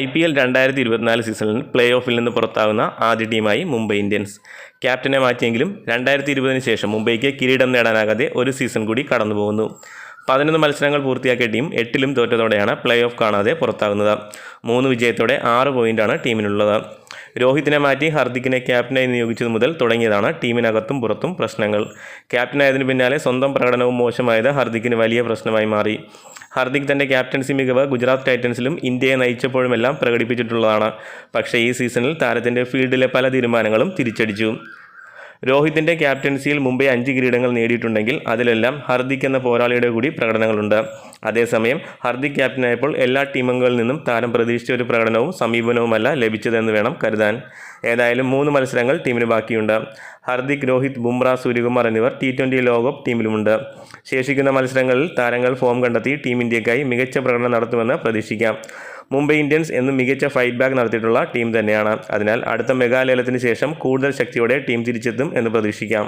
I P L രണ്ടായിരത്തി ഇരുപത്തിനാല് സീസണിൽ പ്ലേ ഓഫിൽ നിന്ന് പുറത്താകുന്ന ആദ്യ ടീമായി മുംബൈ ഇന്ത്യൻസ്. ക്യാപ്റ്റനെ മാറ്റിയെങ്കിലും രണ്ടായിരത്തി ഇരുപതിന് ശേഷം മുംബൈക്ക് കിരീടം നേടാനാകാതെ ഒരു സീസൺ കൂടി കടന്നുപോകുന്നു. പതിനൊന്ന് മത്സരങ്ങൾ പൂർത്തിയാക്കിയ ടീം എട്ടിലും തോറ്റതോടെയാണ് പ്ലേ ഓഫ് കാണാതെ പുറത്താകുന്നത്. മൂന്ന് വിജയത്തോടെ ആറ് പോയിന്റാണ് ടീമിനുള്ളത്. രോഹിത്തിനെ മാറ്റി ഹർദിക്കിനെ ക്യാപ്റ്റനായി നിയോഗിച്ചത് മുതൽ തുടങ്ങിയതാണ് ടീമിനകത്തും പുറത്തും പ്രശ്നങ്ങൾ. ക്യാപ്റ്റനായതിനു പിന്നാലെ സ്വന്തം പ്രകടനവും മോശമായത് ഹർദിക്കിന് വലിയ പ്രശ്നമായി മാറി. ഹർദിക് തന്റെ ക്യാപ്റ്റൻസി മികവ് ഗുജറാത്ത് ടൈറ്റൻസിലും ഇന്ത്യയെ നയിച്ചപ്പോഴുമെല്ലാം പ്രകടിപ്പിച്ചിട്ടുള്ളതാണ്. പക്ഷേ ഈ സീസണിൽ താരത്തിന്റെ ഫീൽഡിലെ പല തീരുമാനങ്ങളും തിരിച്ചടിച്ചു. രോഹിത്തിന്റെ ക്യാപ്റ്റൻസിയിൽ മുംബൈ അഞ്ച് കിരീടങ്ങൾ നേടിയിട്ടുണ്ടെങ്കിൽ അതിലെല്ലാം ഹർദിക് എന്ന പോരാളിയുടെ കൂടി പ്രകടനങ്ങളുണ്ട്. അതേസമയം ഹർദിക് ക്യാപ്റ്റനായപ്പോൾ എല്ലാ ടീമുകളിൽ നിന്നും താരം പ്രതീക്ഷിച്ച ഒരു പ്രകടനവും സമീപനവുമല്ല ലഭിച്ചതെന്ന് വേണം കരുതാൻ. ഏതായാലും മൂന്ന് മത്സരങ്ങൾ ടീമിന് ബാക്കിയുണ്ട്. ഹർദിക് രോഹിത് ബുംറ സൂര്യകുമാർ എന്നിവർ ടി ട്വന്റി ലോകകപ്പ് ടീമിലുമുണ്ട്. ശേഷിക്കുന്ന മത്സരങ്ങളിൽ താരങ്ങൾ ഫോം കണ്ടെത്തി ടീം ഇന്ത്യക്കായി മികച്ച പ്രകടനം നടത്തുമെന്ന് പ്രതീക്ഷിക്കാം. മുംബൈ ഇന്ത്യൻസ് എന്നും മികച്ച ഫൈറ്റ് ബാക്ക് നടത്തിയിട്ടുള്ള ടീം തന്നെയാണ്. അതിനാൽ അടുത്ത മെഗാലേലത്തിന് ശേഷം കൂടുതൽ ശക്തിയോടെ ടീം തിരിച്ചെത്തും എന്ന് പ്രതീക്ഷിക്കാം.